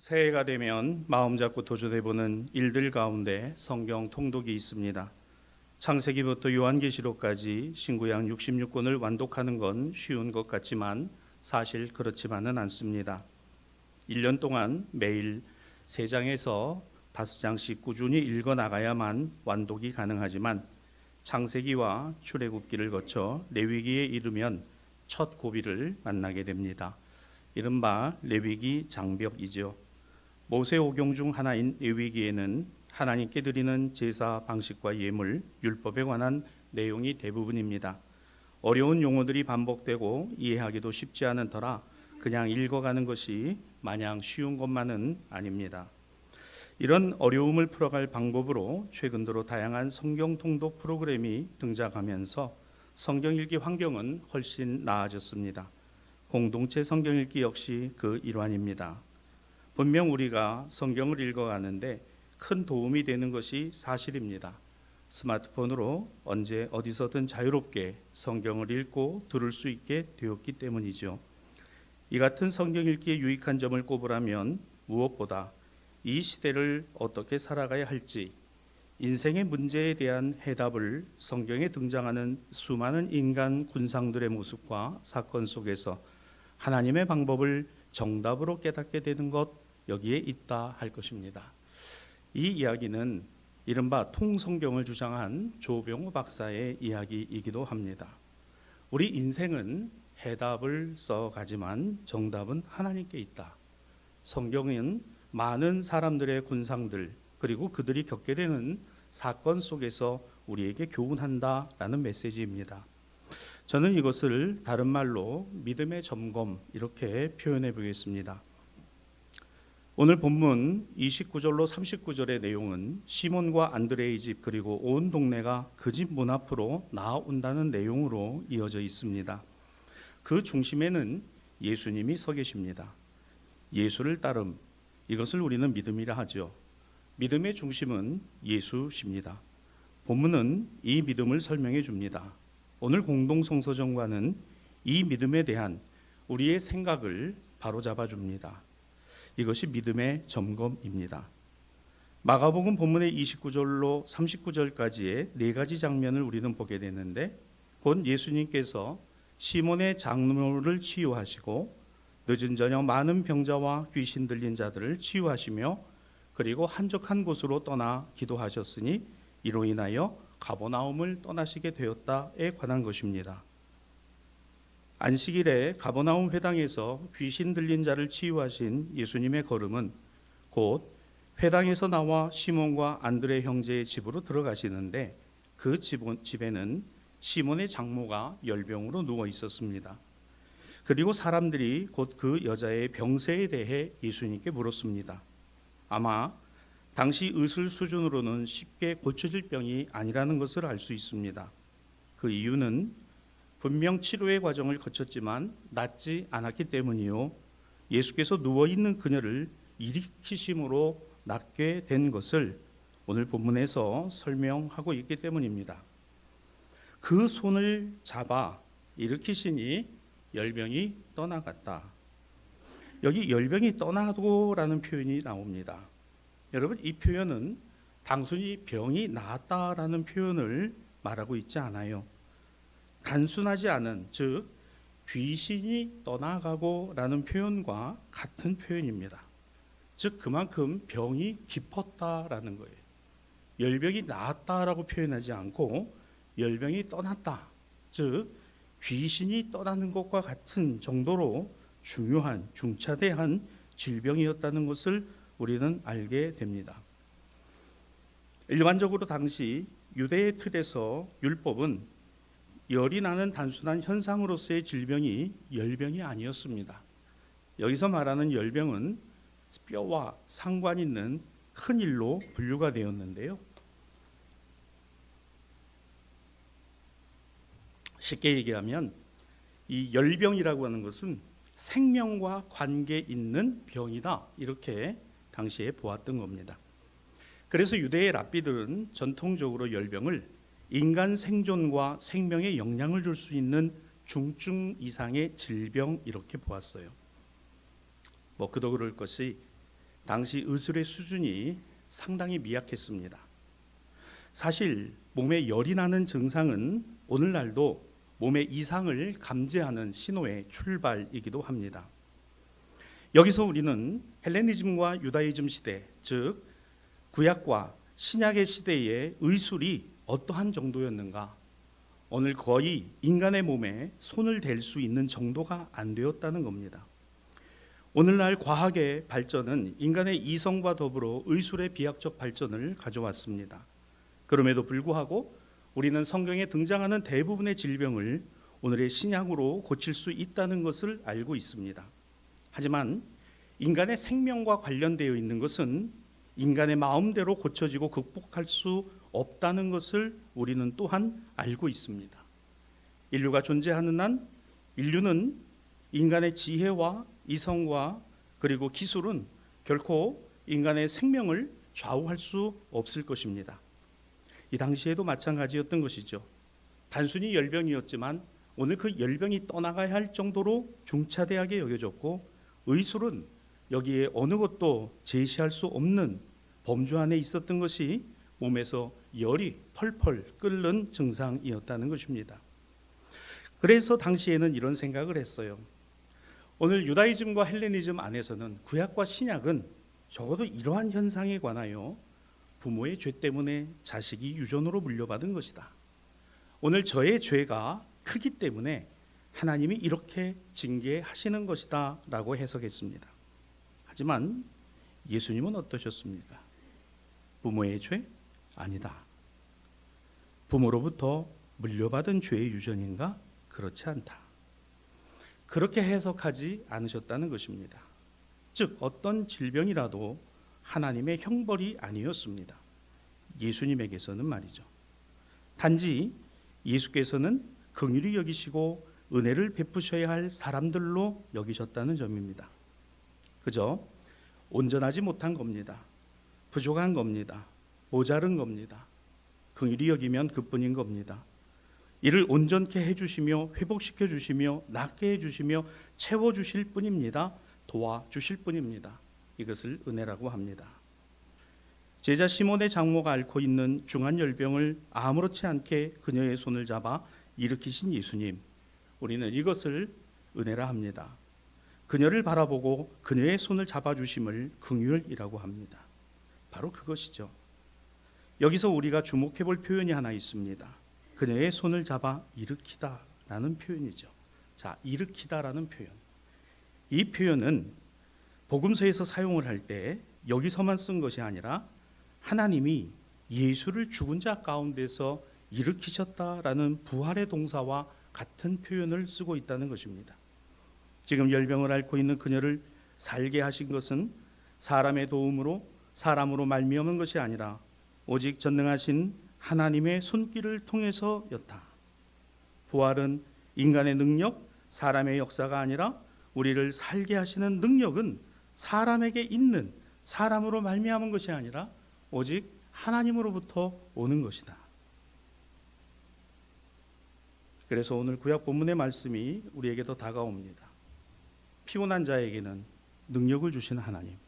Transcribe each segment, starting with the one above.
새해가 되면 마음 잡고 도전해보는 일들 가운데 성경 통독이 있습니다. 창세기부터 요한계시록까지 신구약 66권을 완독하는 건 쉬운 것 같지만 사실 그렇지만은 않습니다. 1년 동안 매일 3장에서 5장씩 꾸준히 읽어 나가야만 완독이 가능하지만 창세기와 출애굽기를 거쳐 레위기에 이르면 첫 고비를 만나게 됩니다. 이른바 레위기 장벽이죠. 모세 오경 중 하나인 레위기에는 하나님께 드리는 제사 방식과 예물, 율법에 관한 내용이 대부분입니다. 어려운 용어들이 반복되고 이해하기도 쉽지 않은 터라 그냥 읽어가는 것이 마냥 쉬운 것만은 아닙니다. 이런 어려움을 풀어갈 방법으로 최근 들어 다양한 성경 통독 프로그램이 등장하면서 성경 읽기 환경은 훨씬 나아졌습니다. 공동체 성경 읽기 역시 그 일환입니다. 분명 우리가 성경을 읽어가는데 큰 도움이 되는 것이 사실입니다. 스마트폰으로 언제 어디서든 자유롭게 성경을 읽고 들을 수 있게 되었기 때문이죠. 이 같은 성경 읽기에 유익한 점을 꼽으라면 무엇보다 이 시대를 어떻게 살아가야 할지 인생의 문제에 대한 해답을 성경에 등장하는 수많은 인간 군상들의 모습과 사건 속에서 하나님의 방법을 정답으로 깨닫게 되는 것 여기에 있다 할 것입니다. 이 이야기는 이른바 통성경을 주장한 조병호 박사의 이야기이기도 합니다. 우리 인생은 해답을 써가지만 정답은 하나님께 있다. 성경은 많은 사람들의 군상들 그리고 그들이 겪게 되는 사건 속에서 우리에게 교훈한다라는 메시지입니다. 저는 이것을 다른 말로 믿음의 점검 이렇게 표현해 보겠습니다. 오늘 본문 29절로 39절의 내용은 시몬과 안드레의 집 그리고 온 동네가 그 집 문 앞으로 나아온다는 내용으로 이어져 있습니다. 그 중심에는 예수님이 서 계십니다. 예수를 따름 이것을 우리는 믿음이라 하죠. 믿음의 중심은 예수십니다. 본문은 이 믿음을 설명해 줍니다. 오늘 공동 성서정과는 이 믿음에 대한 우리의 생각을 바로잡아 줍니다. 이것이 믿음의 점검입니다. 마가복음 본문의 29절로 39절까지의 네 가지 장면을 우리는 보게 되는데 곧 예수님께서 시몬의 장로를 치유하시고 늦은 저녁 많은 병자와 귀신 들린 자들을 치유하시며 그리고 한적한 곳으로 떠나 기도하셨으니 이로 인하여 가보나움을 떠나시게 되었다에 관한 것입니다. 안식일에 가버나움 회당에서 귀신 들린 자를 치유하신 예수님의 걸음은 곧 회당에서 나와 시몬과 안드레 형제의 집으로 들어가시는데 그 집에는 시몬의 장모가 열병으로 누워 있었습니다. 그리고 사람들이 곧 그 여자의 병세에 대해 예수님께 물었습니다. 아마 당시 의술 수준으로는 쉽게 고쳐질 병이 아니라는 것을 알 수 있습니다. 그 이유는 분명 치료의 과정을 거쳤지만 낫지 않았기 때문이요. 예수께서 누워 있는 그녀를 일으키심으로 낫게 된 것을 오늘 본문에서 설명하고 있기 때문입니다. 그 손을 잡아 일으키시니 열병이 떠나갔다. 여기 열병이 떠나고라는 표현이 나옵니다. 여러분 이 표현은 단순히 병이 나았다라는 표현을 말하고 있지 않아요. 단순하지 않은 즉 귀신이 떠나가고라는 표현과 같은 표현입니다. 즉 그만큼 병이 깊었다라는 거예요. 열병이 나았다라고 표현하지 않고 열병이 떠났다. 즉 귀신이 떠나는 것과 같은 정도로 중요한 중차대한 질병이었다는 것을 우리는 알게 됩니다. 일반적으로 당시 유대의 틀에서 율법은 열이 나는 단순한 현상으로서의 질병이 열병이 아니었습니다. 여기서 말하는 열병은 뼈와 상관 있는 큰 일로 분류가 되었는데요. 쉽게 얘기하면 이 열병이라고 하는 것은 생명과 관계 있는 병이다. 이렇게 당시에 보았던 겁니다. 그래서 유대의 랍비들은 전통적으로 열병을 인간 생존과 생명에 영향을 줄 수 있는 중증 이상의 질병 이렇게 보았어요. 뭐 그도 그럴 것이 당시 의술의 수준이 상당히 미약했습니다. 사실 몸에 열이 나는 증상은 오늘날도 몸의 이상을 감지하는 신호의 출발이기도 합니다. 여기서 우리는 헬레니즘과 유다이즘 시대, 즉 구약과 신약의 시대의 의술이 어떠한 정도였는가? 오늘 거의 인간의 몸에 손을 댈 수 있는 정도가 안 되었다는 겁니다. 오늘날 과학의 발전은 인간의 이성과 더불어 의술의 비약적 발전을 가져왔습니다. 그럼에도 불구하고 우리는 성경에 등장하는 대부분의 질병을 오늘의 신약으로 고칠 수 있다는 것을 알고 있습니다. 하지만 인간의 생명과 관련되어 있는 것은 인간의 마음대로 고쳐지고 극복할 수 없다는 것을 우리는 또한 알고 있습니다. 인류가 존재하는 한 인류는 인간의 지혜와 이성과 그리고 기술은 결코 인간의 생명을 좌우할 수 없을 것입니다. 이 당시에도 마찬가지였던 것이죠. 단순히 열병이었지만 오늘 그 열병이 떠나가야 할 정도로 중차대하게 여겨졌고 의술은 여기에 어느 것도 제시할 수 없는 범주 안에 있었던 것이 몸에서 열이 펄펄 끓는 증상이었다는 것입니다. 그래서 당시에는 이런 생각을 했어요. 오늘 유다이즘과 헬레니즘 안에서는 구약과 신약은 적어도 이러한 현상에 관하여 부모의 죄 때문에 자식이 유전으로 물려받은 것이다. 오늘 저의 죄가 크기 때문에 하나님이 이렇게 징계하시는 것이다 라고 해석했습니다. 하지만 예수님은 어떠셨습니까? 부모의 죄? 아니다. 부모로부터 물려받은 죄의 유전인가? 그렇지 않다. 그렇게 해석하지 않으셨다는 것입니다. 즉 어떤 질병이라도 하나님의 형벌이 아니었습니다. 예수님에게서는 말이죠. 단지 예수께서는 긍휼히 여기시고 은혜를 베푸셔야 할 사람들로 여기셨다는 점입니다. 그저 온전하지 못한 겁니다. 부족한 겁니다. 모자른 겁니다. 긍휼히 여기면 그뿐인 겁니다. 이를 온전케 해 주시며 회복시켜 주시며 낫게 해 주시며 채워 주실 뿐입니다. 도와 주실 뿐입니다. 이것을 은혜라고 합니다. 제자 시몬의 장모가 앓고 있는 중한 열병을 아무렇지 않게 그녀의 손을 잡아 일으키신 예수님, 우리는 이것을 은혜라 합니다. 그녀를 바라보고 그녀의 손을 잡아 주심을 긍휼이라고 합니다. 바로 그것이죠. 여기서 우리가 주목해 볼 표현이 하나 있습니다. 그녀의 손을 잡아 일으키다라는 표현이죠. 자, 일으키다라는 표현. 이 표현은 복음서에서 사용을 할 때 여기서만 쓴 것이 아니라 하나님이 예수를 죽은 자 가운데서 일으키셨다라는 부활의 동사와 같은 표현을 쓰고 있다는 것입니다. 지금 열병을 앓고 있는 그녀를 살게 하신 것은 사람의 도움으로 사람으로 말미암은 것이 아니라 오직 전능하신 하나님의 손길을 통해서였다. 부활은 인간의 능력, 사람의 역사가 아니라 우리를 살게 하시는 능력은 사람에게 있는 사람으로 말미암은 것이 아니라 오직 하나님으로부터 오는 것이다. 그래서 오늘 구약 본문의 말씀이 우리에게 더 다가옵니다. 피곤한 자에게는 능력을 주신 하나님,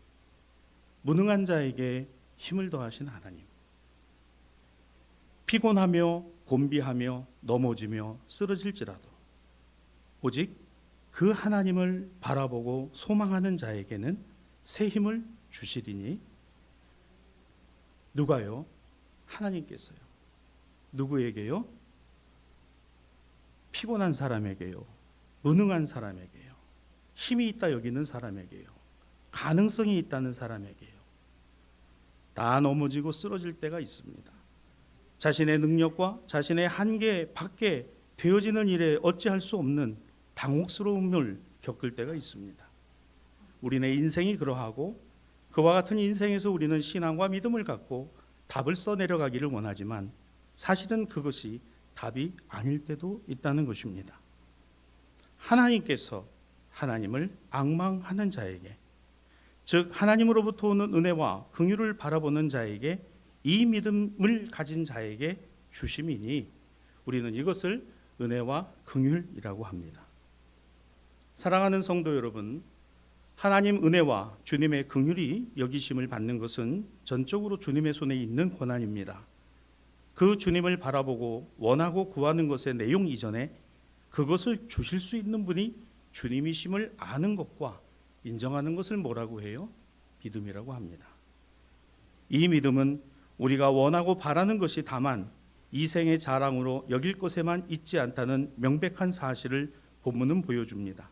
무능한 자에게 힘을 더하신 하나님. 피곤하며 곤비하며 넘어지며 쓰러질지라도 오직 그 하나님을 바라보고 소망하는 자에게는 새 힘을 주시리니 누가요? 하나님께서요. 누구에게요? 피곤한 사람에게요. 무능한 사람에게요. 힘이 있다 여기는 사람에게요. 가능성이 있다는 사람에게요. 다 넘어지고 쓰러질 때가 있습니다. 자신의 능력과 자신의 한계 밖에 되어지는 일에 어찌할 수 없는 당혹스러움을 겪을 때가 있습니다. 우리네 인생이 그러하고 그와 같은 인생에서 우리는 신앙과 믿음을 갖고 답을 써 내려가기를 원하지만 사실은 그것이 답이 아닐 때도 있다는 것입니다. 하나님께서 하나님을 악망하는 자에게 즉 하나님으로부터 오는 은혜와 긍휼을 바라보는 자에게 이 믿음을 가진 자에게 주심이니 우리는 이것을 은혜와 긍휼이라고 합니다. 사랑하는 성도 여러분, 하나님 은혜와 주님의 긍휼이 여기심을 받는 것은 전적으로 주님의 손에 있는 권한입니다. 그 주님을 바라보고 원하고 구하는 것의 내용 이전에 그것을 주실 수 있는 분이 주님이심을 아는 것과 인정하는 것을 뭐라고 해요? 믿음이라고 합니다. 이 믿음은 우리가 원하고 바라는 것이 다만 이 생의 자랑으로 여길 것에만 있지 않다는 명백한 사실을 본문은 보여줍니다.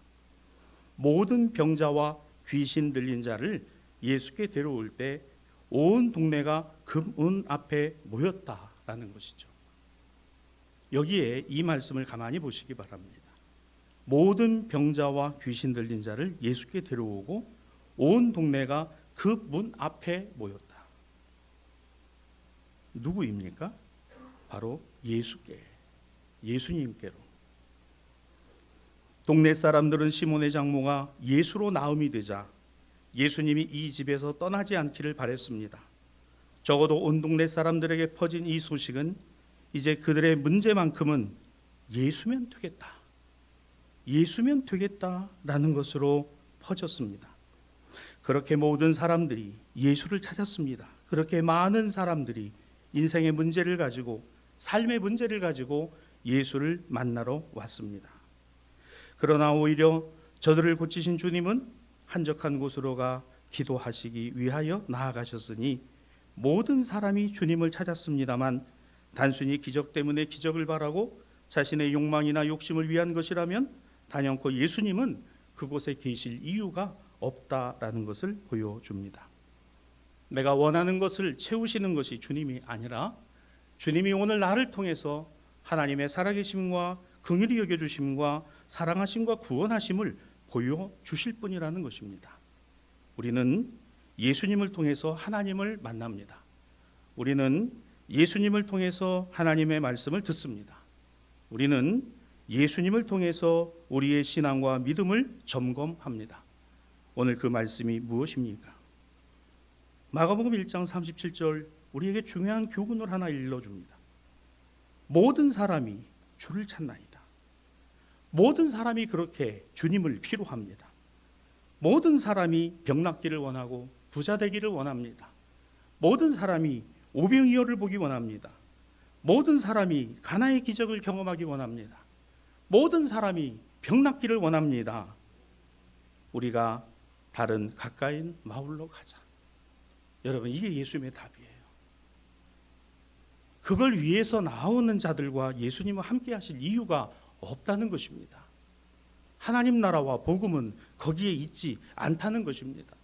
모든 병자와 귀신 들린 자를 예수께 데려올 때 온 동네가 금은 앞에 모였다라는 것이죠. 여기에 이 말씀을 가만히 보시기 바랍니다. 모든 병자와 귀신 들린 자를 예수께 데려오고 온 동네가 그 문 앞에 모였다. 누구입니까? 바로 예수께, 예수님께로. 동네 사람들은 시몬의 장모가 예수로 나음이 되자 예수님이 이 집에서 떠나지 않기를 바랬습니다. 적어도 온 동네 사람들에게 퍼진 이 소식은 이제 그들의 문제만큼은 예수면 되겠다. 예수면 되겠다라는 것으로 퍼졌습니다. 그렇게 모든 사람들이 예수를 찾았습니다. 그렇게 많은 사람들이 인생의 문제를 가지고 삶의 문제를 가지고 예수를 만나러 왔습니다. 그러나 오히려 저들을 고치신 주님은 한적한 곳으로 가 기도하시기 위하여 나아가셨으니 모든 사람이 주님을 찾았습니다만 단순히 기적 때문에 기적을 바라고 자신의 욕망이나 욕심을 위한 것이라면 단연코 예수님은 그곳에 계실 이유가 없다라는 것을 보여줍니다. 내가 원하는 것을 채우시는 것이 주님이 아니라 주님이 오늘 나를 통해서 하나님의 살아계심과 긍휼히 여겨 주심과 사랑하심과 구원하심을 보여 주실 분이라는 것입니다. 우리는 예수님을 통해서 하나님을 만납니다. 우리는 예수님을 통해서 하나님의 말씀을 듣습니다. 우리는 예수님을 통해서 우리의 신앙과 믿음을 점검합니다. 오늘 그 말씀이 무엇입니까? 마가복음 1장 37절 우리에게 중요한 교훈을 하나 일러줍니다. 모든 사람이 주를 찾나이다. 모든 사람이 그렇게 주님을 필요합니다. 모든 사람이 병 낫기를 원하고 부자 되기를 원합니다. 모든 사람이 오병이어를 보기 원합니다. 모든 사람이 가나의 기적을 경험하기 원합니다. 모든 사람이 병 낫기를 원합니다. 우리가 다른 가까인 마을로 가자. 여러분 이게 예수님의 답이에요. 그걸 위해서 나오는 자들과 예수님과 함께 하실 이유가 없다는 것입니다. 하나님 나라와 복음은 거기에 있지 않다는 것입니다.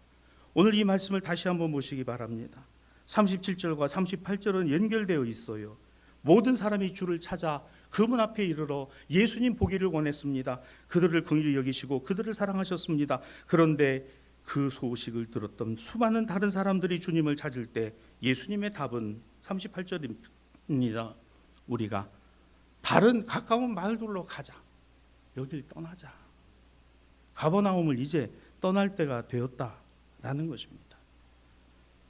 오늘 이 말씀을 다시 한번 보시기 바랍니다. 37절과 38절은 연결되어 있어요. 모든 사람이 주를 찾아 그문 앞에 이르러 예수님 보기를 원했습니다. 그들을 긍휼히 여기시고 그들을 사랑하셨습니다. 그런데 그 소식을 들었던 수많은 다른 사람들이 주님을 찾을 때 예수님의 답은 38절입니다. 우리가 다른 가까운 마을들로 가자. 여길 떠나자. 가버나움을 이제 떠날 때가 되었다라는 것입니다.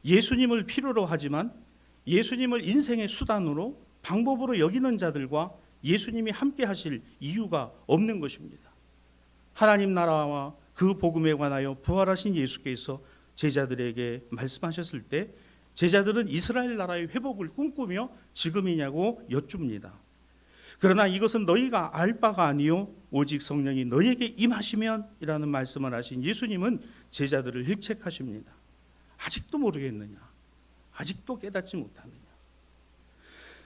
예수님을 필요로 하지만 예수님을 인생의 수단으로 방법으로 여기는 자들과 예수님이 함께 하실 이유가 없는 것입니다. 하나님 나라와 그 복음에 관하여 부활하신 예수께서 제자들에게 말씀하셨을 때 제자들은 이스라엘 나라의 회복을 꿈꾸며 지금이냐고 여쭙니다. 그러나 이것은 너희가 알 바가 아니요 오직 성령이 너희에게 임하시면이라는 말씀을 하신 예수님은 제자들을 일책하십니다. 아직도 모르겠느냐? 아직도 깨닫지 못하느냐?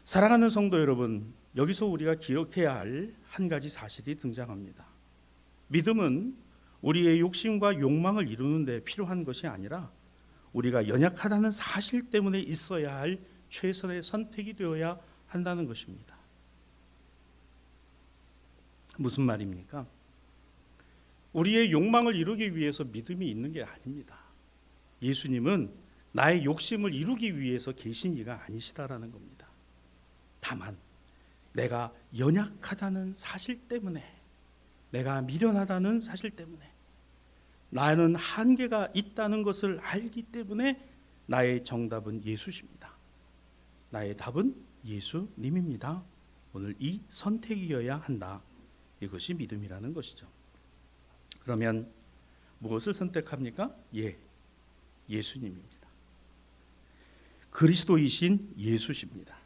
사랑하는 성도 여러분, 여기서 우리가 기억해야 할 한 가지 사실이 등장합니다. 믿음은 우리의 욕심과 욕망을 이루는 데 필요한 것이 아니라 우리가 연약하다는 사실 때문에 있어야 할 최선의 선택이 되어야 한다는 것입니다. 무슨 말입니까? 우리의 욕망을 이루기 위해서 믿음이 있는 게 아닙니다. 예수님은 나의 욕심을 이루기 위해서 계신 이가 아니시다라는 겁니다. 다만 내가 연약하다는 사실 때문에 내가 미련하다는 사실 때문에 나는 한계가 있다는 것을 알기 때문에 나의 정답은 예수십니다. 나의 답은 예수님입니다. 오늘 이 선택이어야 한다. 이것이 믿음이라는 것이죠. 그러면 무엇을 선택합니까? 예, 예수님입니다. 그리스도이신 예수십니다.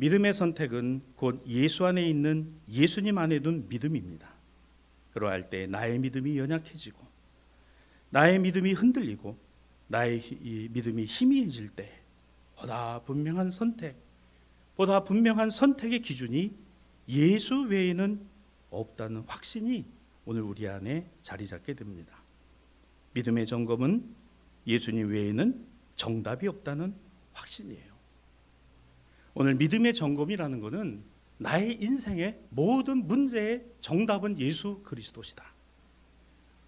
믿음의 선택은 곧 예수 안에 있는 예수님 안에 둔 믿음입니다. 그러할 때 나의 믿음이 연약해지고 나의 믿음이 흔들리고 나의 믿음이 희미해질 때 보다 분명한 선택, 보다 분명한 선택의 기준이 예수 외에는 없다는 확신이 오늘 우리 안에 자리 잡게 됩니다. 믿음의 점검은 예수님 외에는 정답이 없다는 확신이에요. 오늘 믿음의 점검이라는 것은 나의 인생의 모든 문제의 정답은 예수 그리스도시다.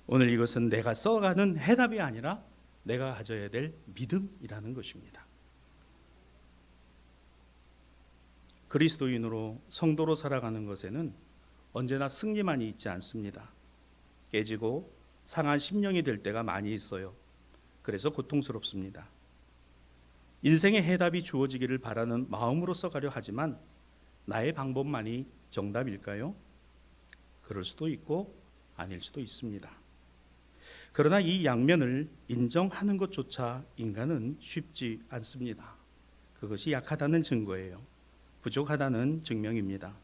오늘 이것은 내가 써가는 해답이 아니라 내가 가져야 될 믿음이라는 것입니다. 그리스도인으로 성도로 살아가는 것에는 언제나 승리만이 있지 않습니다. 깨지고 상한 심령이 될 때가 많이 있어요. 그래서 고통스럽습니다. 인생의 해답이 주어지기를 바라는 마음으로서 가려 하지만 나의 방법만이 정답일까요? 그럴 수도 있고 아닐 수도 있습니다. 그러나 이 양면을 인정하는 것조차 인간은 쉽지 않습니다. 그것이 약하다는 증거예요. 부족하다는 증명입니다.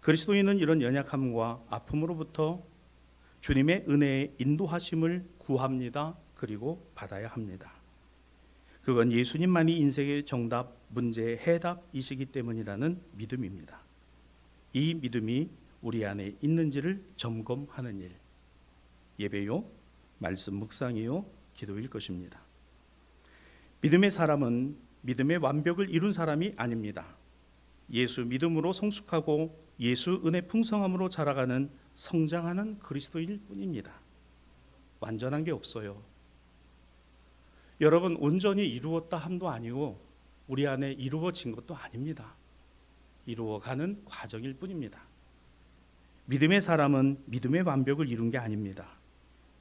그리스도인은 이런 연약함과 아픔으로부터 주님의 은혜의 인도하심을 구합니다. 그리고 받아야 합니다. 그건 예수님만이 인생의 정답, 문제의 해답이시기 때문이라는 믿음입니다. 이 믿음이 우리 안에 있는지를 점검하는 일. 예배요, 말씀 묵상이요, 기도일 것입니다. 믿음의 사람은 믿음의 완벽을 이룬 사람이 아닙니다. 예수 믿음으로 성숙하고 예수 은혜 풍성함으로 자라가는 성장하는 그리스도일 뿐입니다. 완전한 게 없어요. 여러분 온전히 이루었다 함도 아니고 우리 안에 이루어진 것도 아닙니다. 이루어가는 과정일 뿐입니다. 믿음의 사람은 믿음의 완벽을 이룬 게 아닙니다.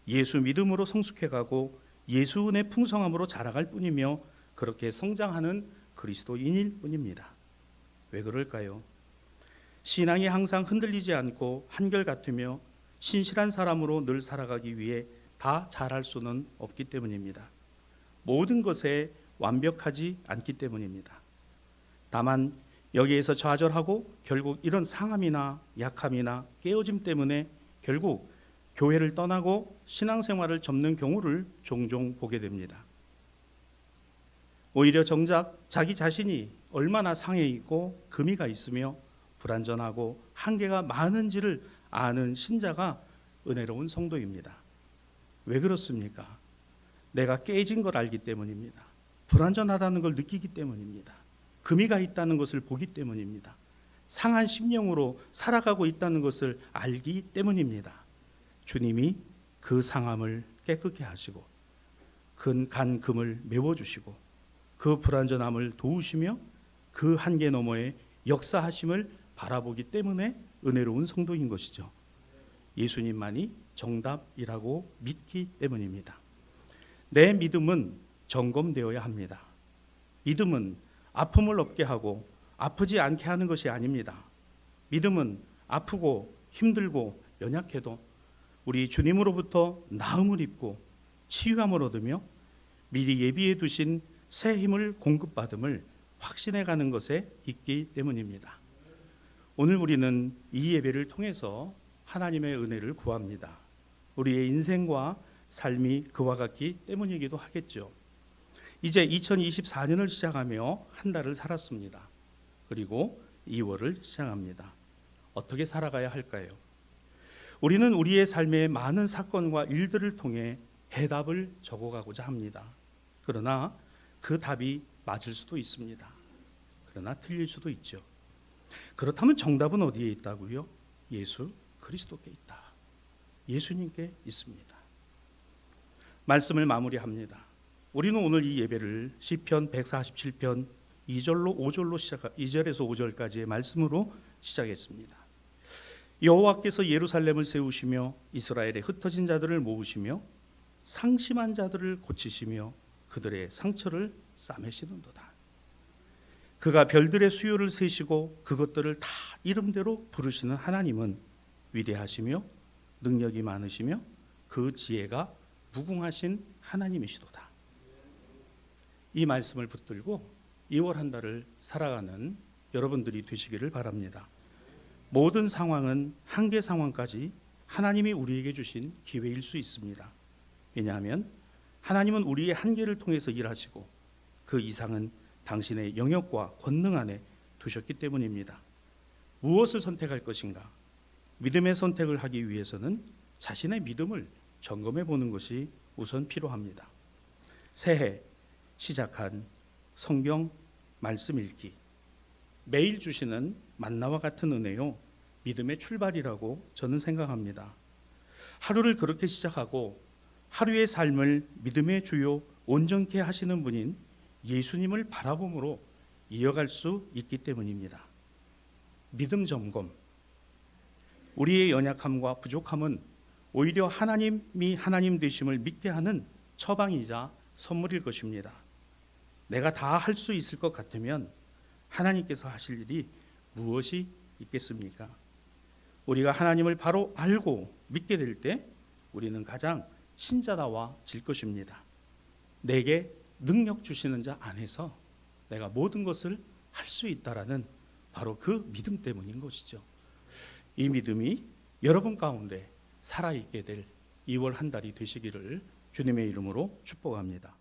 예수 믿음으로 성숙해가고 예수 은혜 풍성함으로 자라갈 뿐이며 그렇게 성장하는 그리스도인일 뿐입니다. 왜 그럴까요? 신앙이 항상 흔들리지 않고 한결같으며 신실한 사람으로 늘 살아가기 위해 다 잘할 수는 없기 때문입니다. 모든 것에 완벽하지 않기 때문입니다. 다만 여기에서 좌절하고 결국 이런 상함이나 약함이나 깨어짐 때문에 결국 교회를 떠나고 신앙생활을 접는 경우를 종종 보게 됩니다. 오히려 정작 자기 자신이 얼마나 상해 있고 금이가 있으며 불완전하고 한계가 많은지를 아는 신자가 은혜로운 성도입니다. 왜 그렇습니까? 내가 깨진 걸 알기 때문입니다. 불완전하다는 걸 느끼기 때문입니다. 금이가 있다는 것을 보기 때문입니다. 상한 심령으로 살아가고 있다는 것을 알기 때문입니다. 주님이 그 상함을 깨끗게 하시고 근 금을 메워 주시고 그 불완전함을 도우시며 그 한계 너머에 역사하심을 바라보기 때문에 은혜로운 성도인 것이죠. 예수님만이 정답이라고 믿기 때문입니다. 내 믿음은 점검되어야 합니다. 믿음은 아픔을 없게 하고 아프지 않게 하는 것이 아닙니다. 믿음은 아프고 힘들고 연약해도 우리 주님으로부터 나음을 입고 치유함을 얻으며 미리 예비해 두신 새 힘을 공급받음을 확신해 가는 것에 있기 때문입니다. 오늘 우리는 이 예배를 통해서 하나님의 은혜를 구합니다. 우리의 인생과 삶이 그와 같기 때문이기도 하겠죠. 이제 2024년을 시작하며 한 달을 살았습니다. 그리고 2월을 시작합니다. 어떻게 살아가야 할까요? 우리는 우리의 삶의 많은 사건과 일들을 통해 해답을 적어가고자 합니다. 그러나 그 답이 맞을 수도 있습니다. 그러나 틀릴 수도 있죠. 그렇다면 정답은 어디에 있다고요? 예수 그리스도께 있다. 예수님께 있습니다. 말씀을 마무리합니다. 우리는 오늘 이 예배를 시편 147편 2절로 5절로 시작 2절에서 5절까지의 말씀으로 시작했습니다. 여호와께서 예루살렘을 세우시며 이스라엘의 흩어진 자들을 모으시며 상심한 자들을 고치시며 그들의 상처를 싸매시는도다. 그가 별들의 수요를 세시고 그것들을 다 이름대로 부르시는 하나님은 위대하시며 능력이 많으시며 그 지혜가 무궁하신 하나님이시도다. 이 말씀을 붙들고 2월 한 달을 살아가는 여러분들이 되시기를 바랍니다. 모든 상황은 한계 상황까지 하나님이 우리에게 주신 기회일 수 있습니다. 왜냐하면 하나님은 우리의 한계를 통해서 일하시고 그 이상은 당신의 영역과 권능 안에 두셨기 때문입니다. 무엇을 선택할 것인가? 믿음의 선택을 하기 위해서는 자신의 믿음을 점검해 보는 것이 우선 필요합니다. 새해 시작한 성경 말씀 읽기. 매일 주시는 만나와 같은 은혜요. 믿음의 출발이라고 저는 생각합니다. 하루를 그렇게 시작하고 하루의 삶을 믿음의 주요 온전케 하시는 분인 예수님을 바라봄으로 이어갈 수 있기 때문입니다. 믿음 점검. 우리의 연약함과 부족함은 오히려 하나님이 하나님 되심을 믿게 하는 처방이자 선물일 것입니다. 내가 다 할 수 있을 것 같으면 하나님께서 하실 일이 무엇이 있겠습니까? 우리가 하나님을 바로 알고 믿게 될 때 우리는 가장 신자다워질 것입니다. 내게 능력 주시는 자 안에서 내가 모든 것을 할 수 있다라는 바로 그 믿음 때문인 것이죠. 이 믿음이 여러분 가운데 살아 있게 될 2월 한 달이 되시기를 주님의 이름으로 축복합니다.